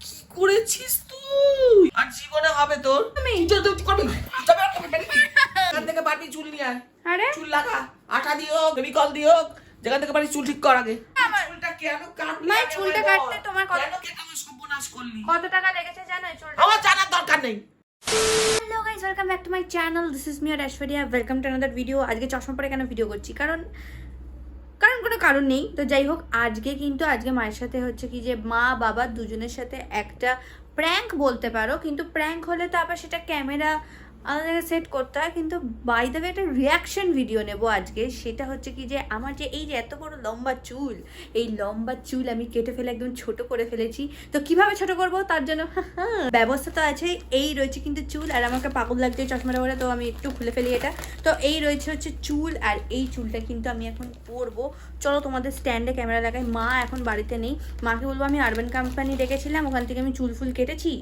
কি করেছিস তুই? আর জীবনে হবে তোর। এখান থেকে পারবি চুল নিয়ে আয়। আরে? চুল লাগা। ফেভিকল দিয়ে হোক যেখান থেকে চুল ঠিক কর আগে। চুলটা কেন কাটলি মা, আগে চুলটা কাটতে তোমার কত- কেন সর্বনাশ করলি? কত টাকা লেগেছে জানো চুলটা? আমার জানার দরকার নেই। Hello guys welcome back to my channel this is মিয়ার Aishwarya welcome to another video আজকে চশমা পরে কেন ভিডিও করছি? কারণ কারণ নেই। তো যাই হোক, আজকে কিন্তু, আজকে মায়ের সাথে হচ্ছে কি যে মা, বাবা দুজনের সাথে একটা প্র্যাঙ্ক বলতে পারো। কিন্তু প্র্যাঙ্ক হলে তো আবার সেটা ক্যামেরা আলাদা জায়গায় সেট করতে হয়, কিন্তু বাই দ্য একটা রিয়াকশন ভিডিও নেব আজকে। সেটা হচ্ছে কি যে, আমার যে এই যে এত বড় লম্বা চুল, এই লম্বা চুল আমি কেটে ফেলে একদম ছোট করে ফেলেছি। তো কীভাবে ছোট করব? তার জন্য ব্যবস্থা তো আছে, এই রয়েছে কিন্তু চুল, আর আমাকে পাগল লাগছে চশমাটা পরে তো আমি একটু খুলে ফেলি এটা। তো এই রয়েছে হচ্ছে চুল, আর এই চুলটা কিন্তু আমি এখন পরবো। চলো তোমাদের স্ট্যান্ডে ক্যামেরা লাগাই। মা এখন বাড়িতে নেই। মাকে বলব, আমি আরবান কোম্পানি ডেকেছিলাম, ওখান থেকে আমি চুল ফুল কেটেছি।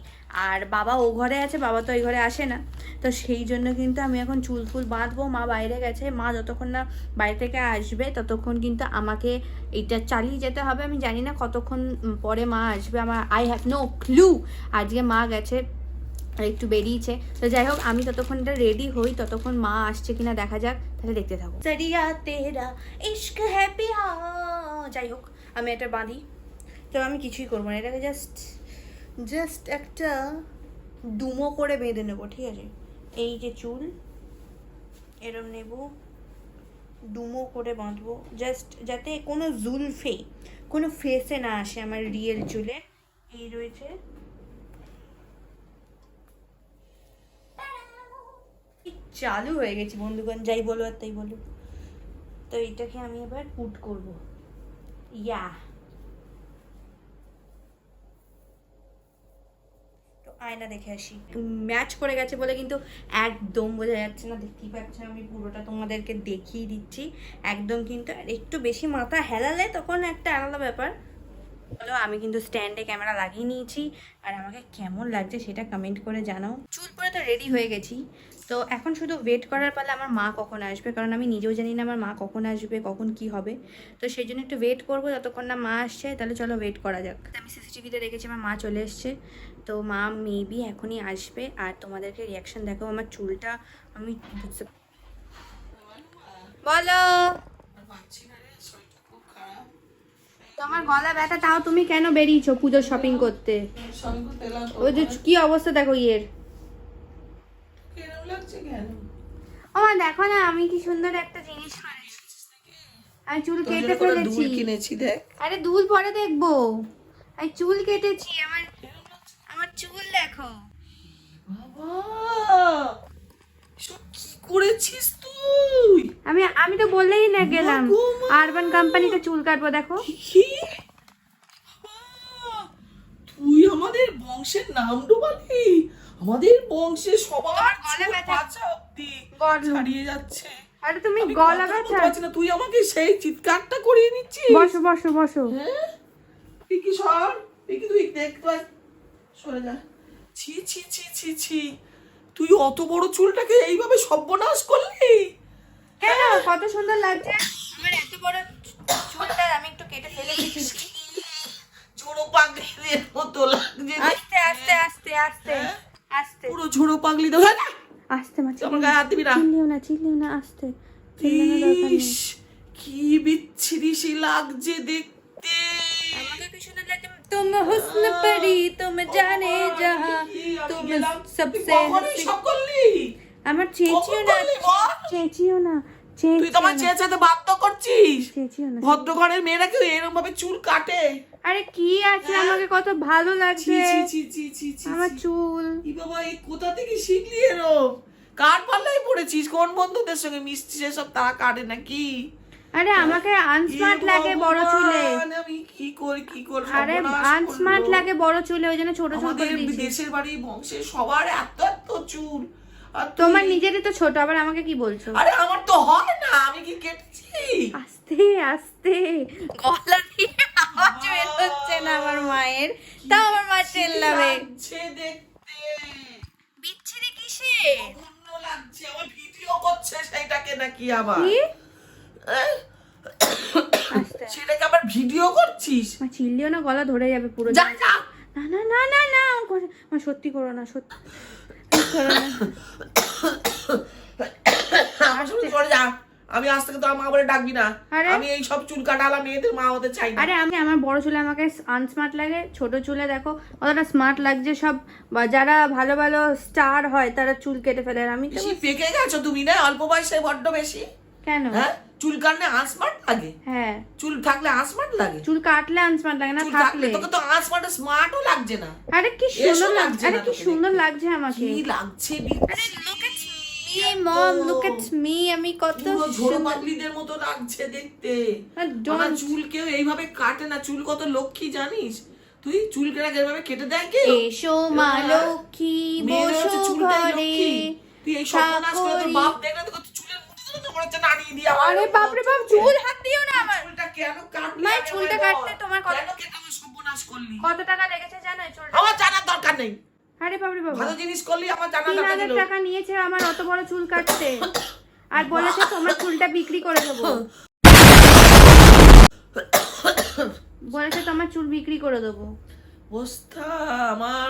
আর বাবা ও ঘরে আছে, বাবা তো এই ঘরে আসে না। তো সেই জন্য কিন্তু আমি এখন চুল ফুল বাঁধবো, মা বাইরে গেছে। মা যতক্ষণ না বাইরে থেকে আসবে, ততক্ষণ কিন্তু আমাকে এটা চালিয়ে যেতে হবে। আমি জানি না কতক্ষণ পরে মা আসবে, আমার আই হ্যাভ নো ক্লু আজকে মা গেছে, একটু বেরিয়েছে। তো যাই হোক, আমি ততক্ষণ এটা রেডি হই, ততক্ষণ মা আসছে কিনা দেখা যাক, তাহলে দেখতে থাকো। সরিয়া যাই হোক, আমি এটা বাঁধি। তো আমি কিছুই করব না, এটাকে জাস্ট জাস্ট একটা ডুমো করে বেঁধে নেব, ঠিক আছে? এই যে চুল, এরম নেব, ডুমো করে বাঁধবো। জাস্ট যাতে কোনো জুলফে, কোনো ফেসে না আসে আমার রিয়েল চুলে। এই রয়েছে। চালু হয়ে গেছি বন্ধুগণ, যাই বলো আর তাই বলো। তো এটাকে আমি এবার পুট করব। ইয়া তো আয়না দেখে আসি। ম্যাচ করে গেছে বলে কিন্তু একদম বোঝা যাচ্ছে না, দেখতেই পাচ্ছ আমি পুরোটা তোমাদেরকে দেখিয়ে দিচ্ছি। একদম কিন্তু একটু বেশি মাথা হেলালে তখন একটা আলাদা ব্যাপার। বলো, আমি কিন্তু স্ট্যান্ডে ক্যামেরা লাগিয়ে নিয়েছি। আর আমাকে কেমন লাগছে সেটা কমেন্ট করে জানাও। চুল পরে তো রেডি হয়ে গেছি। তো এখন শুধু ওয়েট করার পালে আমার মা কখন আসবে, কারণ আমি নিজেও জানি না আমার মা কখন আসবে, কখন কি হবে। তো সেই জন্য একটু ওয়েট করব, যতক্ষণ না মা আসছে, তাহলে চলো ওয়েট করা যাক। আমি সিসিটিভিতে দেখেছি, আমার মা চলে এসছে। তো মা মেবি এখনই আসবে আর তোমাদেরকে রিয়াকশন দেখো আমার চুলটা আমি বুঝতে বলো। তোমার গলা ব্যথা তাও তুমি কেন বেরিয়েছো পুজোর শপিং করতে? ওই যে কি অবস্থা দেখো ইয়ের। ও দেখো না আমি কি সুন্দর একটা জিনিস আমি চুল কেটে ফেলেছি। কিনেছি দেখ। আরে দুল পরে দেখব। আমি চুল কেটেছি আমার আমার দেখো কি করেছিস তুই? আমি আমি তো বললেই না গেলাম। আরবান কোম্পানিতে চুল কাটবো দেখো। তুই আমাদের বংশের নাম ডুবালি? আমাদের বংশে সবার গলা ব্যথা। অব্দি। ছাড়িয়ে যাচ্ছে। আরে তুমি গলা ব্যথা। পারছি না, তুই আমাকে সেই চিৎকারটা করিয়ে নিচ্ছিস বসো বসো বসো। হ্যাঁ? পিকি সর পিকি তুই দেখ তুই সরে যা। ছি ছি ছি ছি ছি। তুই অত বড় চুলটাকে এইভাবে সর্বনাশ করলি? কেন? কত সুন্দর লাগছে। আমার এত বড় চুলটা আমি একটু কেটে ফেলে দিয়েছি ঝোড়ো পাগলিদের মতো লাগছে। আস্তে আস্তে আস্তে আস্তে আস্তে। পুরো ঝোড়ো পাগলি তো হ্যাঁ? আস্তে মা আমার গায়ে হাত দিবি না। চিল্লিও না চিল্লিও না আস্তে। কি বিচ্ছিরি সে লাগছে দেখতে। আমার চেঁচিও না চেঁচিও না তুই তো আমার চেঁচাতে বাধ্য করছিস। ভদ্র ঘরের মেয়েরা কেউ এরকম ভাবে চুল কাটে। আরে কি আছে? আমাকে কত ভালো লাগছে। আমার চুল। ই বাবা এই কোথা থেকে শিখলি এরম? কার পাল্লাই পড়েছিস? কোন বন্ধুদের সঙ্গে মিশছিস এসব তারা কাটে নাকি? আরে আমাকে আনস্মার্ট লাগে বড় চুলে। আমি কি করি কি করি আরে আনস্মার্ট লাগে বড় চুলে ওই জন্য ছোট ছোট করে দিয়েছি দেশের বাড়ি বংশে সবার এত এত চুল। আর তোমার নিজেরই তো ছোট আবার আমাকে কি বলছো? আরে আমার তো হয় না আমি কি কেটেছি? আস্তে আস্তে। গলা দিয়ে আওয়াজ বের হচ্ছে না আমার মায়ের। তাও আমার মা চেল্লাবে। দেখতে? বিচ্ছিরি কিসে লাগছে আমার ভিডিও করছে সেইটাকে নাকি আবার। কি? সেটাকে আবার ভিডিও করছিস? মা চিল্লিও না গলা ধরে যাবে পুরো যা যা। না না না না না আমার সত্যি করো না সত্যি করো না। আমার সামনে সরে যা। আমি আজ থেকে তো আমার মা বলে ডাকবি না। আরে? আমি এই সব চুল কাটালা মেয়েদের মা হতে চাই আরে আমি আমার বড় চুলে আমাকে আনস্মার্ট লাগে ছোট চুলে দেখো কতটা স্মার্ট লাগছে সব। যারা ভালো ভালো স্টার হয় তারা চুল কেটে ফেলে। আর আমি তো পেকে গেছো তুমি না? অল্প বয়সে বড্ড বেশি? কেন? হ্যাঁ? চুল কাটলে আনস্মার্ট লাগে। হ্যাঁ। চুল থাকলে আনস্মার্ট লাগে। চুল কাটলে আনস্মার্ট লাগে না থাকলে তোকে তো আনস্মার্ট স্মার্টও লাগছে না। আরে কি সুন্দর লাগছে আরে কি সুন্দর দেখতে। লাগছে আমাকে। কি লাগছে me mom look at me আমি কত পুরো ঝোড়ো পাগলিদের মতো লাগছে দেখতে। আমার চুল কেউ এইভাবে কাটে না। চুল কত লক্ষ্মী জানিস? তুই চুল কেটে এইভাবে কেটে দেয় কে এসো মা লক্ষ্মী বসো ঘরে। তুই এই সর্বনাশ করে তোর বাপ দেখলে তো বাপ চুল হাত দিও না আমার। চুলটা কেন কাটলি ভাই, চুলটা কাটতে তোমার কত- কেন কেটে আমার সর্বনাশ করলি? কত টাকা লেগেছে জানো চুলটা? আমার জানার দরকার নেই। আরে বাপরে বাবা ভালো জিনিস করলি আমার জানার দরকার হাজার টাকা নিয়েছে আমার অত বড় চুল কাটতে। আর বলেছে তোমার চুলটা বিক্রি করে দেবো। বলেছে তোমার চুল বিক্রি করে দেবো। অবস্থা আমার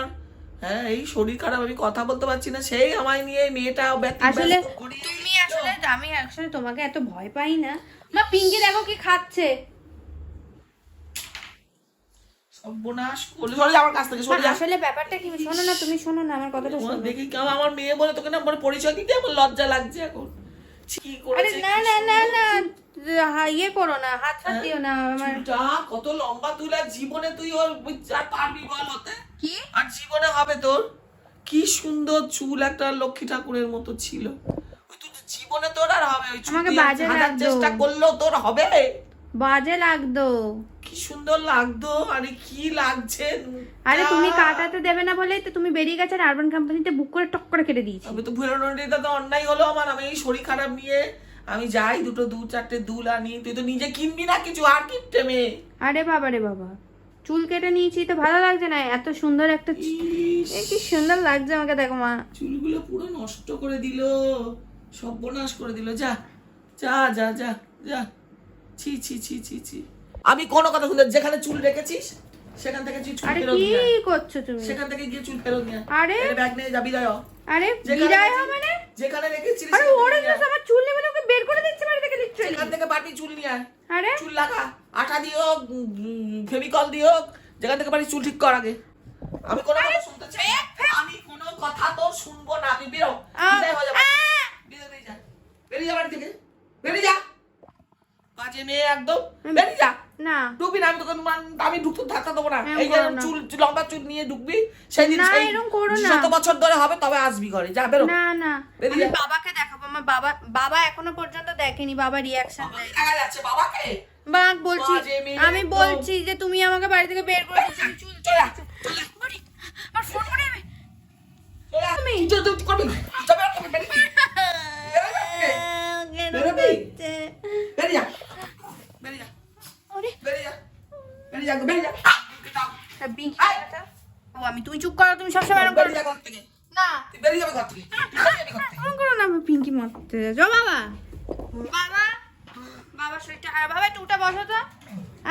হ্যাঁ এই শরীর খারাপ আমি কথা বলতে পারছি না। সেই আমায় নিয়ে মেয়েটা আসলে আসলে আমি আসলে তোমাকে এত ভয় পাই না। মা পিঙ্কি দেখো কি খাচ্ছে। সর্বনাশ করলে সরে আমার কাছ থেকে সরে যা। আসলে ব্যাপারটা কি? শোনো না তুমি শোনো না আমার কথাটা শোনো। দেখি কেমন আমার মেয়ে বলে তোকে না আমার পরিচয় দিতে আমার লজ্জা লাগছে এখন। কি করেছে না না না না ইয়ে করো না হাত হাত দিও না আমার। কত লম্বা জীবনে তুই ওর আর পারবি বল হতে কি? আর জীবনে হবে তোর? কি সুন্দর চুল একটা লক্ষ্মী ঠাকুরের মতো ছিল। জীবনে তোর আর হবে ওই আমাকে বাজে লাগতো। চেষ্টা করলেও তোর হবে? বাজে লাগতো। কি সুন্দর লাগতো আরে কি লাগছে আরে তুমি কাটাতে দেবে না বলেই তো তুমি বেরিয়ে গেছে আর আরবান কোম্পানিতে বুক করে টক করে কেটে দিয়েছি। আমি তো ভুলনটিটা তো অন্যায় হলো আমার আমি এই শরীর খারাপ নিয়ে আমি যাই দুটো দু চারটে দুল আনি তুই তো নিজে কিনবি না কিছু আর কিনতে মেয়ে আরে বাবা রে বাবা চুল কেটে নিয়েছি তো ভালো লাগছে না এত সুন্দর একটা কি সুন্দর লাগছে আমাকে দেখো মা। চুলগুলো পুরো নষ্ট করে দিল। সর্বনাশ করে দিল যা যা যা যা যা। ছি ছি ছি ছি ছি। আমি কোনো কথা শুনতে যেখানে চুল রেখেছিস সেখান থেকে চুল আরে ফেরত কি নিয়ে। করছ তুমি? সেখান থেকে গিয়ে চুল ফেরত নিয়ে আরে ব্যাগ নিয়ে যাবি দাও আরে যেখানে বিদায় মানে? যেখানে রেখেছিস আরে ওরে নিয়ে আমার চুল নেবে না ওকে বের করে দিচ্ছে বাড়ি থেকে দিচ্ছে সেখান থেকে পারবি চুল নিয়ে আয়। আরে? চুল লাগা আটা দিও ফেভিকল দিও যেখান থেকে পারি চুল ঠিক কর আগে। আমি কোনো কথা শুনতে চাই আমি কোনো কথা তো শুনব না আমি বেরো আহ, বিদায় হয়ে যা বাড়ি। আহ! বিদায় হয়ে যা বেরিয়ে যা বাড়ি থেকে বেরিয়ে যা একদম। বেরিয়ে যা। না। ঢুকবি না আমি তোকে আমি ঢুকতে দেবো না। এই যে চুল লম্বা চুল নিয়ে ঢুকবি সেই দিন সেই। শত বছর ধরে হবে তবে আসবি ঘরে। যা বেরো। না না। আমি বাবাকে দেখাবো। আমার বাবা বাবা এখনও পর্যন্ত দেখেনি বাবা রিয়াকশন দেয় যাচ্ছে বাবাকে? বাঘ বলছি আমি বলছি যে তুমি আমাকে বাড়ি থেকে বের করে দিচ্ছ আমি চুল চলে আমার ফোন করে চলে তুমি। করবি চল, বেরো, বেরো, বেরো। বেরোবি? বেরিয়ে যা বেরিয়ে যা আরে বেরিয়ে যা বেরিয়ে যা বেরিয়ে যা তা বিঙ্কি কথা। ও আমি তুমি চুপ করো তুমি সবসময় এরকম করো বেরিয়ে যা ঘর থেকে না তুই বেরিয়ে যাবে ঘর থেকে তুই বেরিয়ে যাবি ঘর থেকে এরকম করো না আমি পিঙ্কি মারতে যাও বাবা বাবা বাবা শরীরটা আর বাবা একটু উঠে বসো তো।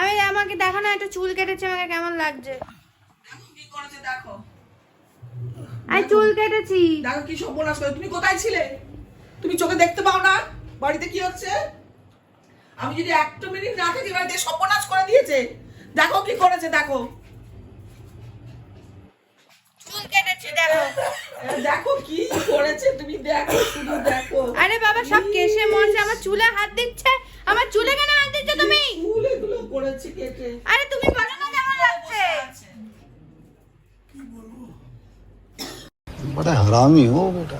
আমি আমাকে দেখো না একটা চুল কেটেছে আমাকে কেমন লাগছে? দেখো কি করেছে দেখো? আমি চুল কেটেছি। দেখো কি সর্বনাশ করে তুমি কোথায় ছিলে? তুমি চোখে দেখতে পাও না? বাড়িতে কি হচ্ছে? আমি যদি একটা মিনিট না থাকি বাড়িতে সর্বনাশ করে দিয়েছে দেখো কি করেছে দেখো। চুল কেটেছি দেখো। দেখো কি করেছে তুমি দেখো শুধু দেখো। আরে বাবা সব কেসে মরছে আমার চুলে হাত দিচ্ছে আমার চুলে কেন হাত দিচ্ছ তুমি চুল কেটে আরে তুমি বলো না কেমন লাগছে? কি বলব বড় হারামি ও বেটা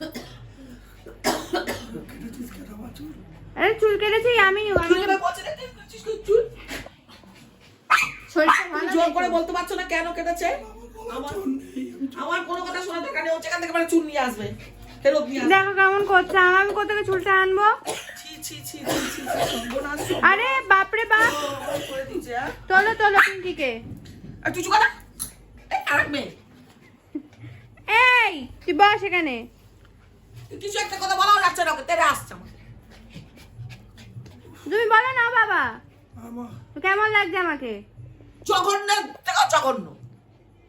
আরে চুল কেটেছি আমি চুল জোর করে বলতে পারছ না কেন কেটেছে? আমার কোনো কথা শোনার দরকার নেই ও যেখান থেকে মানে চুল নিয়ে আসবে। দেখো কেমন করছে আমি কোথা থেকে চুলটা আনব? ছি ছি ছি ছি ছি ছি, সর্বনাশ। আরে বাপরে বাপ। করে হ্যাঁ? তোলো তোলো পিঙ্কিকে। আর তুই চুকালা আরেক মেয়ে। এই তুই বস এখানে। কিছু একটা কথা বলাও যাচ্ছে না তেরে আসছে তুমি বলো না বাবা। কেমন লাগছে আমাকে? জঘন্য দেখো জঘন্য।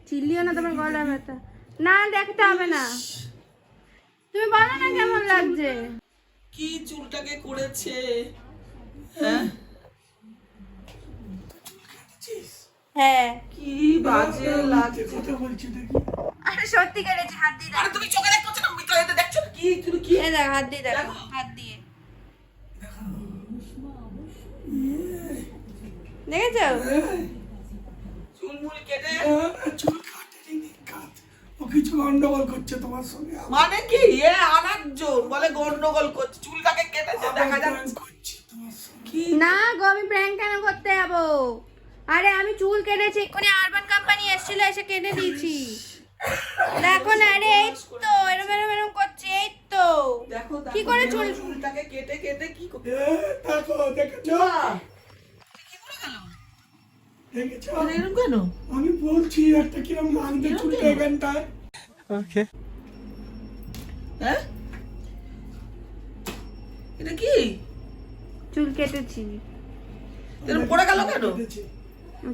চিল্লিও না তোমার গলা ব্যথা। না দেখতে হবে না। তুমি বলো না কেমন লাগছে। কি চুলটাকে করেছে? হ্যাঁ? হ্যাঁ। কি বাজে লাগছে। কথা বলছি দেখি। আরে সত্যি হাত দিয়ে আরে তুমি চোখে দেখতে পাচ্ছ না দেখছ কি? তুমি কি? দেখো হাত দিয়ে দেখো হাত দিয়ে। দেখেছ? চুলমুল কেটে চুল কাটেনি কাট ও কিছু গন্ডগোল করছে তোমার সঙ্গে। আমার মানে কি? এ আরেকজন বলে গন্ডগোল করছে। চুলটাকে কেটেছে দেখা যাচ্ছে না গো আমি প্র্যাঙ্ক কেন করতে যাব? আরে আমি চুল কেটেছি এক্ষুনি আরবান কোম্পানি এসেছিল এসে কেটে দিয়েছি। দেখো না আরে এই তো এরম এরম এরম করছে এই তো। দেখো কি করে চুল- চুলটাকে কেটে কেটে কি করে দেখো দেখেছ? কি করে গেল দেখেছ? মানে এরকম কেন? আমি বলছি একটা কিরম লাগছে চুলটা এখানটায়? হ্যাঁ এটা কি চুল কেটেছি এরকম পড়ে গেল কেন কেটেছে।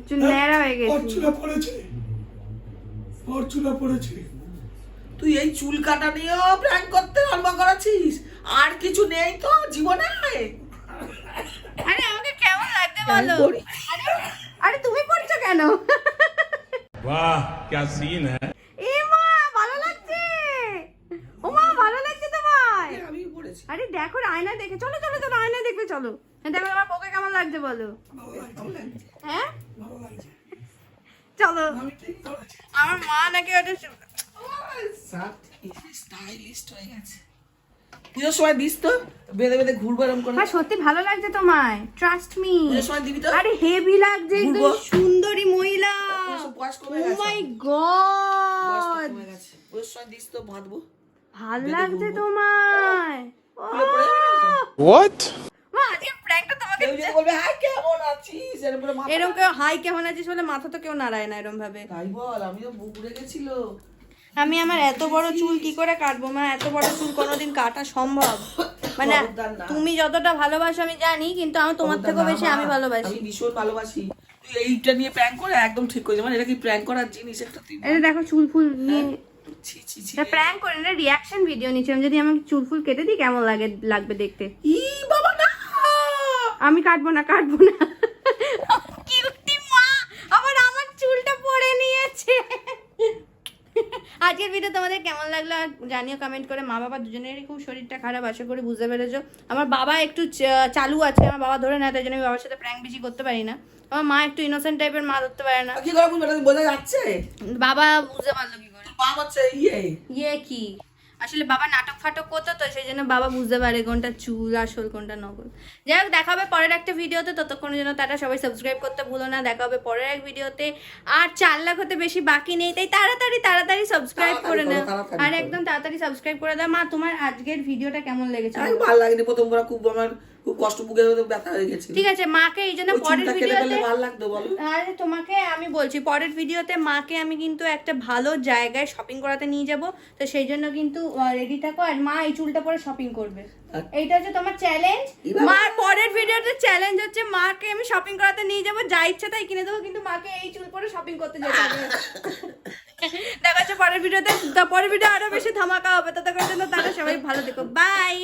চুল ন্যাড়া হয়ে ওর গেছে চুলা পড়েছে ওর চুলা পড়েছে তুই এই চুল কাটা নিয়েও প্র্যাঙ্ক করতে আরম্ভ করাছিস আর কিছু নেই তো জীবনে আরে আমাকে কেমন লাগছে বলো করি। আরে আরে তুমি পড়ছো কেন वाह क्या सीन है দেখো আয়না দেখে চলো চলো চলো আয়না দেখবে চলো। দেখো আমার পোকে কেমন লাগছে বলো? হ্যাঁ? চলো। আমার মা নাকি ওটা স্টাইলিস্ট হয়ে গেছে পুজোর সময় দিস তো? বেঁধে বেঁধে ঘুরবো এরকম করে। হ্যাঁ সত্যি ভালো লাগছে তোমায়। ট্রাস্ট মি পুজোর সময় দিবি তো? আরে হেভি লাগছে একদম। সুন্দরী মহিলা। বয়স কমে গেছে। মাই গড পুজোর সময় দিস তো বাঁধবো ভালো লাগছে তোমায়। এরকম মাথা কেউ হাই কেমন আছিস? বলে মাথা তো কেউ নাড়ায় না এরকম ভাবে তাই বল আমিও বুক উড়ে গেছিল। আমি আমার এত বড় চুল কি করে কাটবো মা? এত বড় চুল কোনোদিন কাটা সম্ভব? মানে তুমি যতটা ভালোবাসো আমি জানি কিন্তু আমি তোমার থেকেও বেশি আমি ভালোবাসি। ভীষণ ভালোবাসি। তুই এইটা নিয়ে প্র্যাঙ্ক করে একদম ঠিক করে মানে এটা কি প্র্যাঙ্ক করার জিনিস একটা যে দেখো চুল ফুল নিয়ে ছি ছি ছি। প্র্যাঙ্ক করে না রিয়াকশন ভিডিও নিচ্ছিলাম যদি আমি চুল ফুল কেটে দিই কেমন লাগে লাগবে দেখতে? ই বাবা না! আমি কাটবো না কাটবো না। কিউটি মা! আবার আমার চুলটা পড়ে নিয়েছে। আজকের ভিডিও তোমাদের কেমন লাগল আর জানিও কমেন্ট করে। মা বাবা দুজনেরই খুব শরীরটা খারাপ আশা করি বুঝতে পেরেছ। আমার বাবা একটু চালু আছে আমার বাবা ধরে নেয় তাই জন্য আমি বাবার সাথে প্র্যাঙ্ক বেশি করতে পারি না। আমার মা একটু ইনোসেন্ট টাইপের মা ধরতে পারে না। কি করে বোঝা যাচ্ছে? বাবা বুঝতে পারল কি হচ্ছে ইয়ে। ইয়ে কি? আসলে বাবা নাটক ফাটক করতো তো সেই জন্য বাবা বুঝতে পারে কোনটা চুল আসল কোনটা নকল। যাই হোক দেখা হবে পরের একটা ভিডিওতে ততক্ষণের জন্য তারা সবাই সাবস্ক্রাইব করতে ভুলো না দেখা হবে পরের এক ভিডিওতে। আর চার লাখ হতে বেশি বাকি নেই তাই তাড়াতাড়ি তাড়াতাড়ি সাবস্ক্রাইব করে তাড়াতাড়ি না আর একদম তাড়াতাড়ি সাবস্ক্রাইব করে দাও। মা তোমার আজকের ভিডিওটা কেমন লেগেছে? ভালো লাগেনি খুব আমার খুব কষ্ট বুকে ব্যথা হয়ে গেছে ঠিক আছে মাকে এই জন্য পরের ভিডিওতে ভালো লাগতো বলো। আরে তোমাকে আমি বলছি পরের ভিডিওতে মাকে আমি কিন্তু একটা ভালো জায়গায় শপিং করাতে নিয়ে যাব। তো সেই জন্য কিন্তু রেডি থাকো আর মা এই চুলটা পরে শপিং করবে। এইটা হচ্ছে তোমার চ্যালেঞ্জ মার পরের ভিডিওতে চ্যালেঞ্জ হচ্ছে মাকে আমি শপিং করাতে নিয়ে যাব যা ইচ্ছা তাই কিনে দেবো কিন্তু মাকে এই চুল পরে শপিং করতে যেতে হবে। দেখা যাচ্ছে পরের ভিডিওতে পরের ভিডিও আরও বেশি ধামাকা হবে ততক্ষণ জন্য তারা সবাই ভালো থেকো। বাই